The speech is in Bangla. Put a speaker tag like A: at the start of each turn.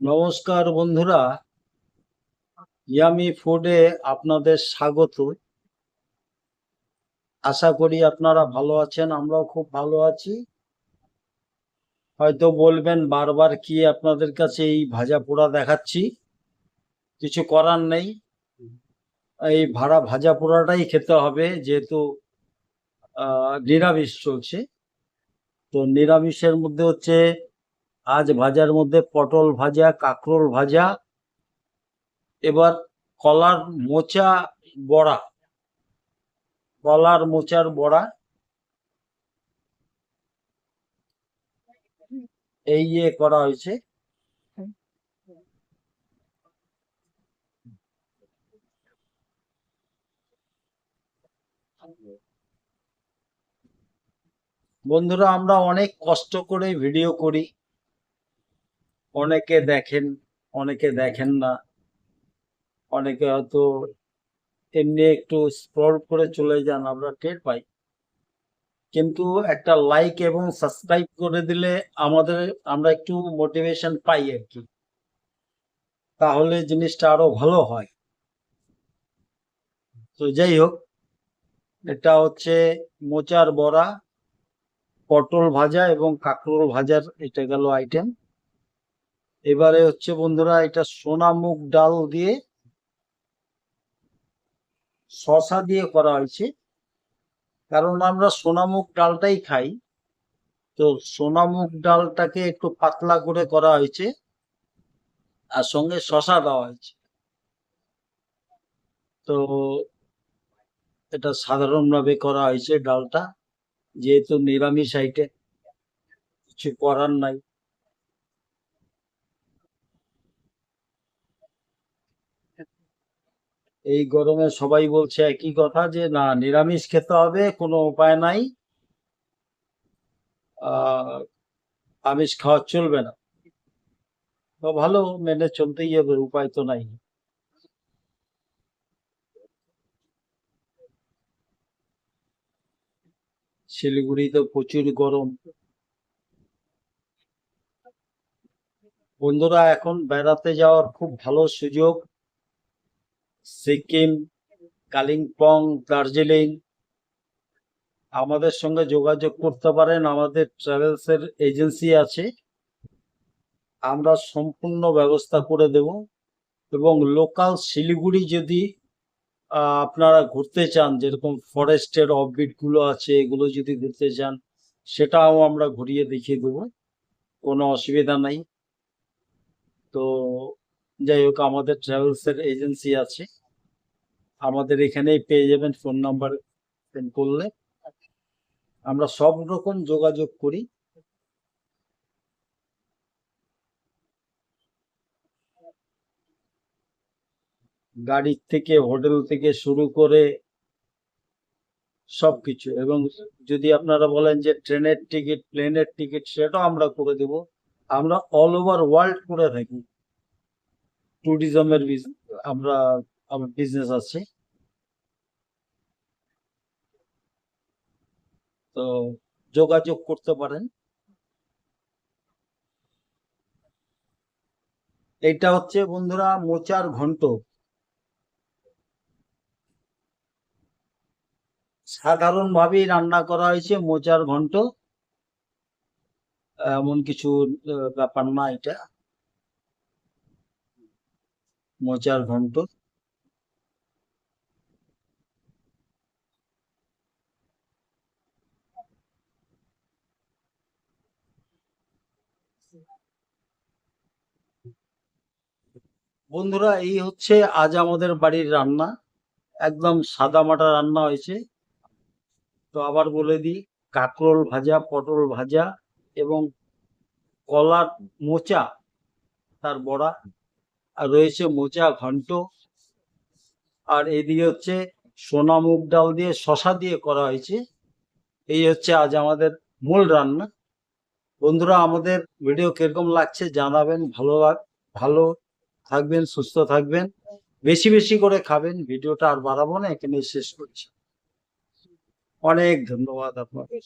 A: নমস্কার বন্ধুরা। ইয়ামি ফুডে আপনাদের স্বাগত। আশা করি আপনারা ভালো আছেন, আমরাও খুব ভালো আছি। হয়তো বলবেন বারবার কি আপনাদের কাছে এই ভাজা পোড়া দেখাচ্ছি। কিছু করার নেই। এই ভাড়া ভাজা পোড়াটাই খেতে হবে, যেহেতু নিরামিষ চলছে। তো নিরামিষের মধ্যে হচ্ছে আজ ভাজার মধ্যে পটল ভাজা, কাঁকরোল ভাজা, এবার কলার মোচা বড়া। কলার মোচার বড়া। এই ইয়ে করা হয়েছে। বন্ধুরা, আমরা অনেক কষ্ট করে ভিডিও করি। অনেকে দেখেন অনেকে দেখেন না। অনেকে হয়তো এমনি একটু স্ক্রল করে চলে যান, আমরা টের পাই। কিন্তু একটা লাইক এবং সাবস্ক্রাইব করে দিলে আমাদের, আমরা একটু মোটিভেশন পাই আর কি। তাহলে জিনিসটা আরও ভালো হয়। তো যাই হোক, এটা হচ্ছে মোচার বড়া, পটল ভাজা এবং কাঁকরোল ভাজার, এটা গেল আইটেম এবারে হচ্ছে বন্ধুরা এটা সোনা মুগ ডাল দিয়ে শশা দিয়ে করা হয়েছে। কারণ আমরা সোনামুগ ডালটাই খাই। তো সোনামুগ ডালটাকে একটু পাতলা করে করা হয়েছে আর সঙ্গে শশা দেওয়া হয়েছে। তো এটা সাধারণভাবে করা হয়েছে ডালটা, যেহেতু নিরামিষ আইটে কিছু করার নাই। এই গরমে সবাই বলছে একই কথা যে, না, নিরামিষ খেতে হবে, কোনো উপায় নাই। আমিষ খাওয়া চলবে না। তো ভালো, মেনে চলতেই হবে, উপায় তো নাই। শিলিগুড়িতে প্রচুর গরম। বন্ধুরা, এখন বেড়াতে যাওয়ার খুব ভালো সুযোগ। সিকিম, কালিম্পং, দার্জিলিং। আমাদের সঙ্গে যোগাযোগ করতে পারেন, আমাদের ট্রাভেলস এর এজেন্সি আছে। আমরা সম্পূর্ণ ব্যবস্থা করে দেব এবং লোকাল শিলিগুড়ি যদি আপনারা ঘুরতে চান, যেরকম ফরেস্টের অফবিটগুলো আছে, এগুলো যদি ঘুরতে চান, সেটাও আমরা ঘুরিয়ে দেখিয়ে দেবো। কোনো অসুবিধা নাই। তো যাই হোক, আমাদের ট্রাভেলস এর এজেন্সি আছে। আমাদের এখানেই পেয়ে যাবেন ফোন নাম্বার সেন্ড করলে। আমরা সব রকম যোগাযোগ করি। গাড়ির থেকে, হোটেল থেকে শুরু করে সবকিছু। এবং যদি আপনারা বলেন যে ট্রেনের টিকিট, প্লেনের টিকিট, সেটাও আমরা করে দেব। আমরা অল ওভার ওয়ার্ল্ড করে থাকি। ট্যুরিজমের আমরা, আমার বিজনেস আছে। তো যোগাযোগ করতে পারেন। এটা হচ্ছে বন্ধুরা মোচার ঘন্ট। সাধারণ ভাবেই রান্না করা হয়েছে মোচার ঘন্ট। এমন কিছু ব্যাপার না এটা। মোচার ঘন্ট বন্ধুরা, এই হচ্ছে আজ আমাদের বাড়ির রান্না। একদম সাদা মাটা রান্না হয়েছে। তো আবার বলে দিই, কাঁকরোল ভাজা, পটল ভাজা এবং কলার মোচা, তার বড়া। আর রয়েছে মোচা ঘন্ট। আর এদিকে হচ্ছে সোনা মুগ ডাল দিয়ে শশা দিয়ে করা হয়েছে। এই হচ্ছে আজ আমাদের মূল রান্না। বন্ধুরা, আমাদের ভিডিও কীরকম লাগছে জানাবেন, ভালো ভালো থাকবেন, সুস্থ থাকবেন। বেশি বেশি করে খাবেন, ভিডিওটা আর বাড়াবো না এখানে শেষ করছি। অনেক ধন্যবাদ আপনাকে